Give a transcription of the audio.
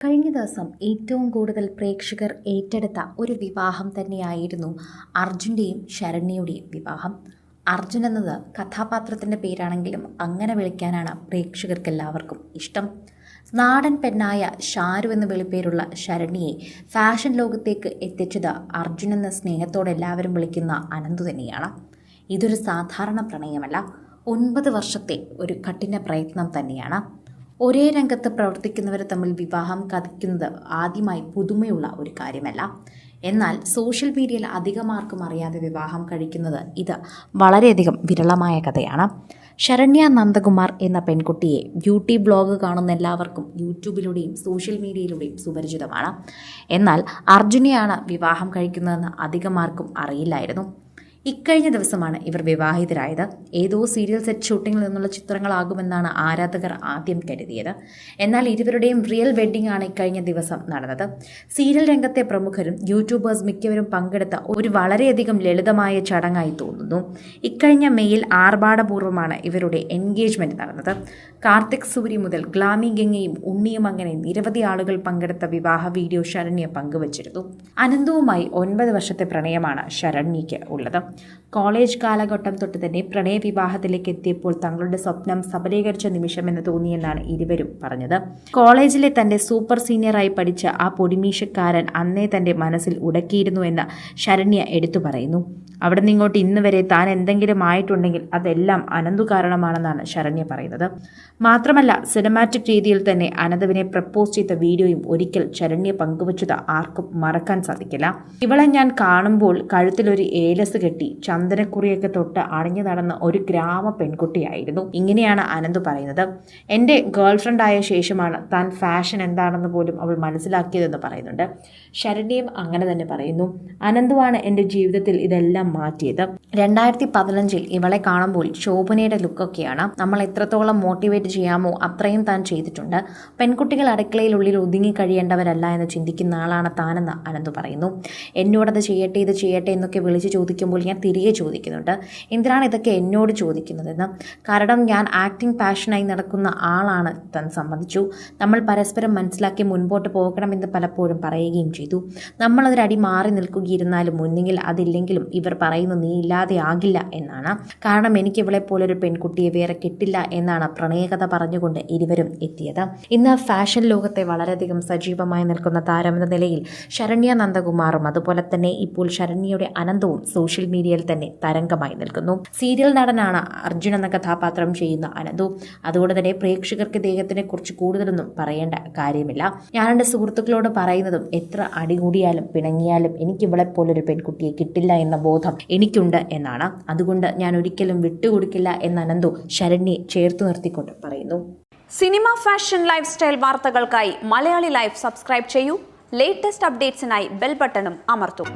കഴിഞ്ഞ ദിവസം ഏറ്റവും കൂടുതൽ പ്രേക്ഷകർ ഏറ്റെടുത്ത ഒരു വിവാഹം തന്നെയായിരുന്നു അർജുന്റെയും ശരണ്യയുടെയും വിവാഹം. അർജുൻ എന്നത് കഥാപാത്രത്തിന്റെ പേരാണെങ്കിലും അങ്ങനെ വിളിക്കാനാണ് പ്രേക്ഷകർക്കെല്ലാവർക്കും ഇഷ്ടം. നാടൻ പെണ്ണായ ഷാരു എന്ന വിളിപ്പേരുള്ള ശരണ്യെ ഫാഷൻ ലോകത്തേക്ക് എത്തിച്ചത് അർജുൻ എന്ന സ്നേഹത്തോടെ എല്ലാവരും വിളിക്കുന്ന അനന്തു തന്നെയാണ്. ഇതൊരു സാധാരണ പ്രണയമല്ല ഒൻപത് വർഷത്തെ ഒരു കഠിന പ്രയത്നം തന്നെയാണ്. ഒരേ രംഗത്ത് പ്രവർത്തിക്കുന്നവർ തമ്മിൽ വിവാഹം കഥിക്കുന്നത് ആദ്യമായി പുതുമയുള്ള ഒരു കാര്യമല്ല. എന്നാൽ സോഷ്യൽ മീഡിയയിൽ അധികമാർക്കും അറിയാതെ വിവാഹം കഴിക്കുന്നത് ഇത് വളരെയധികം വിരളമായ കഥയാണ്. ശരണ്യ നന്ദകുമാർ എന്ന പെൺകുട്ടിയെ ബ്യൂട്ടി ബ്ലോഗ് കാണുന്ന എല്ലാവർക്കും യൂട്യൂബിലൂടെയും സോഷ്യൽ മീഡിയയിലൂടെയും സുപരിചിതമാണ്. എന്നാൽ അർജുനെയാണ് വിവാഹം കഴിക്കുന്നതെന്ന് അധികമാർക്കും അറിയില്ലായിരുന്നു. ഇക്കഴിഞ്ഞ ദിവസമാണ് ഇവർ വിവാഹിതരായത്. ഏതോ സീരിയൽ സെറ്റ് ഷൂട്ടിങ്ങിൽ നിന്നുള്ള ചിത്രങ്ങളാകുമെന്നാണ് ആരാധകർ ആദ്യം കരുതിയത്. എന്നാൽ ഇരുവരുടെയും റിയൽ വെഡ്ഡിംഗ് ആണ് ഇക്കഴിഞ്ഞ ദിവസം നടന്നത്. സീരിയൽ രംഗത്തെ പ്രമുഖരും യൂട്യൂബേഴ്സ് മിക്കവരും പങ്കെടുത്ത ഒരു വളരെയധികം ലളിതമായ ചടങ്ങായി തോന്നുന്നു. ഇക്കഴിഞ്ഞ മെയിൽ ആർഭാടപൂർവമാണ് ഇവരുടെ എൻഗേജ്മെന്റ് നടന്നത്. കാർത്തിക് സൂരി മുതൽ ഗ്ലാമി ഗംഗയും ഉണ്ണിയും അങ്ങനെ നിരവധി ആളുകൾ പങ്കെടുത്ത വിവാഹ വീഡിയോ ശരണ്യ പങ്കുവച്ചിരുന്നു. അനന്തവുമായി ഒൻപത് വർഷത്തെ പ്രണയമാണ് ശരണ്യയ്ക്ക് ഉള്ളത്. കോളേജ് കാലഘട്ടം തൊട്ട് തന്നെ പ്രണയവിവാഹത്തിലേക്ക് എത്തിയപ്പോൾ തങ്ങളുടെ സ്വപ്നം സബലീകരിച്ച നിമിഷമെന്ന് തോന്നിയെന്നാണ് ഇരുവരും പറഞ്ഞത്. കോളേജിലെ തന്റെ സൂപ്പർ സീനിയറായി പഠിച്ച ആ പൊടിമീശക്കാരൻ അന്നേ തന്റെ മനസ്സിൽ ഉടക്കിയിരുന്നു എന്ന് ശരണ്യ എടുത്തു പറയുന്നു. അവിടെ നിന്നിങ്ങോട്ട് ഇന്ന് വരെ താൻ എന്തെങ്കിലും ആയിട്ടുണ്ടെങ്കിൽ അതെല്ലാം അനന്തു കാരണമാണെന്നാണ് ശരണ്യ പറയുന്നത്. മാത്രമല്ല സിനിമാറ്റിക് രീതിയിൽ തന്നെ അനന്തവിനെ പ്രപ്പോസ് ചെയ്ത വീഡിയോയും ഒരിക്കൽ ശരണ്യ പങ്കുവച്ചത് ആർക്കും മറക്കാൻ സാധിക്കില്ല. ഇവളെ ഞാൻ കാണുമ്പോൾ കഴുത്തിലൊരു ഏലസ് കെട്ടി ചന്ദനക്കുറിയൊക്കെ തൊട്ട് അണിഞ്ഞു നടന്ന ഒരു ഗ്രാമ പെൺകുട്ടിയായിരുന്നു. ഇങ്ങനെയാണ് അനന്ത് പറയുന്നത്. എന്റെ ഗേൾഫ്രണ്ട് ആയ ശേഷമാണ് താൻ ഫാഷൻ എന്താണെന്ന് പോലും അവൾ മനസ്സിലാക്കിയതെന്ന് പറയുന്നുണ്ട്. ശരണ്യയും അങ്ങനെ തന്നെ പറയുന്നു. അനന്തുവാണ് എന്റെ ജീവിതത്തിൽ ഇതെല്ലാം മാറ്റിയത്. രണ്ടായിരത്തി പതിനഞ്ചിൽ ഇവളെ കാണുമ്പോൾ ശോഭനയുടെ ലുക്കൊക്കെയാണ്. നമ്മൾ എത്രത്തോളം മോട്ടിവേറ്റ് ചെയ്യാമോ അത്രയും താൻ ചെയ്തിട്ടുണ്ട്. പെൺകുട്ടികൾ അടുക്കളയിലുള്ളിൽ ഒതുങ്ങി കഴിയേണ്ടവരല്ല എന്ന് ചിന്തിക്കുന്ന ആളാണ് താനെന്ന് അനന്ത് പറയുന്നു. എന്നോടത് ചെയ്യട്ടെ ഇത് ചെയ്യട്ടെ എന്നൊക്കെ വിളിച്ച് ചോദിക്കുമ്പോൾ ഞാൻ തിരികെ ചോദിക്കുന്നുണ്ട്. എന്തിനാണ് ഇതൊക്കെ എന്നോട് ചോദിക്കുന്നതെന്ന്? കാരണം ഞാൻ ആക്ടിംഗ് പാഷനായി നടക്കുന്ന ആളാണ് താൻ സമ്മതിച്ചു. നമ്മൾ പരസ്പരം മനസ്സിലാക്കി മുൻപോട്ട് പോകണമെന്ന് പലപ്പോഴും പറയുകയും ചെയ്തു. നമ്മളതൊരടി മാറി നിൽക്കുകയിരുന്നാലും ഒന്നുകിൽ അതില്ലെങ്കിലും ഇവർ പറയുന്നു നീ ഇല്ലാതെ ആകില്ല എന്നാണ്. കാരണം എനിക്ക് ഇവളെ പോലൊരു പെൺകുട്ടിയെ വേറെ കിട്ടില്ല എന്നാണ് പ്രണയകഥ പറഞ്ഞുകൊണ്ട് ഇരുവരും എത്തിയത്. ഇന്ന് ഫാഷൻ ലോകത്തെ വളരെയധികം സജീവമായി നിൽക്കുന്ന താരമെന്ന നിലയിൽ ശരണ്യ നന്ദകുമാറും അതുപോലെ തന്നെ ഇപ്പോൾ ശരണ്യയുടെ അനന്തവും സോഷ്യൽ മീഡിയയിൽ തന്നെ തരംഗമായി നിൽക്കുന്നു. സീരിയൽ നടനാണ് അർജുൻ എന്ന കഥാപാത്രം ചെയ്യുന്ന അനന്തു. അതുകൊണ്ട് തന്നെ പ്രേക്ഷകർക്ക് ഇദ്ദേഹത്തിനെ കുറിച്ച് കൂടുതലൊന്നും പറയേണ്ട കാര്യമില്ല. ഞാൻ എന്റെ സുഹൃത്തുക്കളോട് പറയുന്നതും എത്ര അടികൂടിയാലും പിണങ്ങിയാലും എനിക്ക് ഇവളെപ്പോലൊരു പെൺകുട്ടിയെ കിട്ടില്ല എന്ന ബോധം എനിക്കുണ്ട് എന്നാണ്. അതുകൊണ്ട് ഞാൻ ഒരിക്കലും വിട്ടുകൊടുക്കില്ല എന്ന് അനന്തു ശരണ്യെ ചേർത്ത് നിർത്തിക്കൊണ്ട് പറയുന്നു. സിനിമ ഫാഷൻ ലൈഫ് സ്റ്റൈൽ വാർത്തകൾക്കായി മലയാളി ലൈഫ് സബ്സ്ക്രൈബ് ചെയ്യൂ. ലേറ്റസ്റ്റ് അപ്ഡേറ്റ്സിനായി ബെൽ ബട്ടണും അമർത്തും.